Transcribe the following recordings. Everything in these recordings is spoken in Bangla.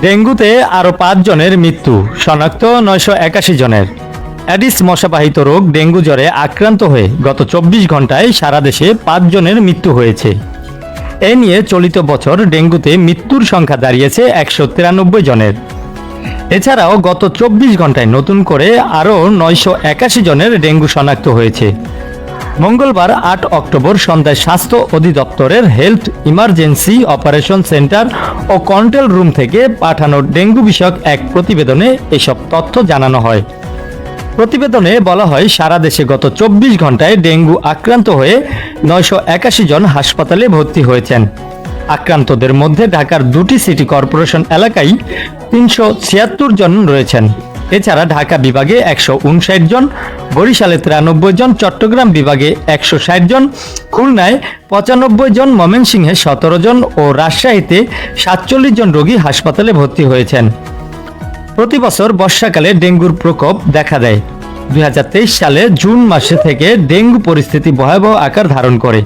ডেঙ্গুতে আরও জনের মৃত্যু, শনাক্ত নয়শো একাশি জনের। অ্যাডিস মশাবাহিত রোগ ডেঙ্গু জ্বরে আক্রান্ত হয়ে গত চব্বিশ ঘন্টায় সারা দেশে জনের মৃত্যু হয়েছে। এ নিয়ে চলিত বছর ডেঙ্গুতে মৃত্যুর সংখ্যা দাঁড়িয়েছে একশো তিরানব্বই জনের। এছাড়াও গত চব্বিশ ঘন্টায় নতুন করে আরও নয়শো একাশি জনের ডেঙ্গু শনাক্ত হয়েছে। মঙ্গলবার আট অক্টোবর সন্ধ্যায় স্বাস্থ্য অধিদপ্তরের হেলথ ইমার্জেন্সি অপারেশন সেন্টার ও কন্ট্রোল রুম থেকে পাঠানো ডেঙ্গু বিষয়ক এক প্রতিবেদনে এসব তথ্য জানানো হয়। প্রতিবেদনে বলা হয়, সারা দেশে গত চব্বিশ ঘন্টায় ডেঙ্গু আক্রান্ত হয়ে নয়শো একাশি জন হাসপাতালে ভর্তি হয়েছেন। আক্রান্তদের মধ্যে ঢাকার দুটি সিটি কর্পোরেশন এলাকায় তিনশো ছিয়াত্তর জন রয়েছেন। এছাড়া ঢাকা বিভাগে একশো উনষাট জন, বরিশালে তিরানব্বই জন, চট্টগ্রাম বিভাগে একশো ষাট জন, খুলনায় পঁচানব্বই জন, ময়মনসিংহে সতেরো জন ও রাজশাহীতে সাতচল্লিশ জন রোগী হাসপাতালে ভর্তি হয়েছেন। প্রতি বছর বর্ষাকালে ডেঙ্গুর প্রকোপ দেখা দেয়। দুই হাজার তেইশ সালে জুন মাসে থেকে ডেঙ্গু পরিস্থিতি ভয়াবহ আকার ধারণ করে।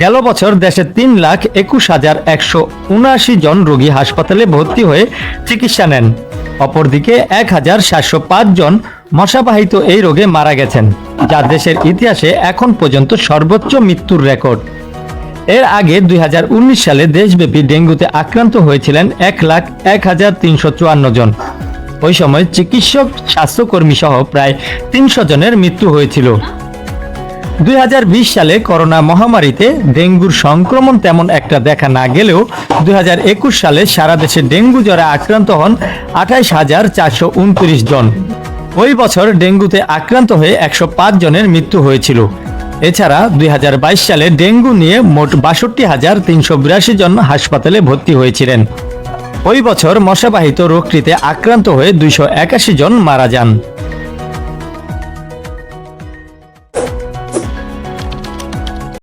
গেল বছর দেশে তিন লাখ একুশ হাজার একশো উনআশি জন রোগী হাসপাতালে ভর্তি হয়ে চিকিৎসা নেন। অপরদিকে এক হাজার সাতশো পাঁচ জন মশাবাহিত এই রোগে মারা গেছেন, যা দেশের ইতিহাসে এখন পর্যন্ত সর্বোচ্চ মৃত্যুর রেকর্ড। এর আগে দুই হাজার উনিশ সালে দেশব্যাপী ডেঙ্গুতে আক্রান্ত হয়েছিলেন এক লাখ এক হাজার তিনশো চুয়ান্ন জন। ওই সময় চিকিৎসক স্বাস্থ্যকর্মী সহ প্রায় তিনশো জনের মৃত্যু হয়েছিল। দুই হাজার বিশ সালে করোনা মহামারীতে ডেঙ্গুর সংক্রমণ তেমন একটা দেখা না গেলেও দুই হাজার একুশ সালে সারা দেশে ডেঙ্গু জ্বরে আক্রান্ত হন আঠাইশ হাজার চারশো উনত্রিশ জন। ওই বছর ডেঙ্গুতে আক্রান্ত হয়ে একশো পাঁচ জনের মৃত্যু হয়েছিল। এছাড়া দুই হাজার বাইশ সালে ডেঙ্গু নিয়ে মোট বাষট্টি হাজার তিনশো বিরাশি জন হাসপাতালে ভর্তি হয়েছিলেন। ওই বছর মশাবাহিত রোগটিতে আক্রান্ত হয়ে দুইশো একাশি জন মারা যান।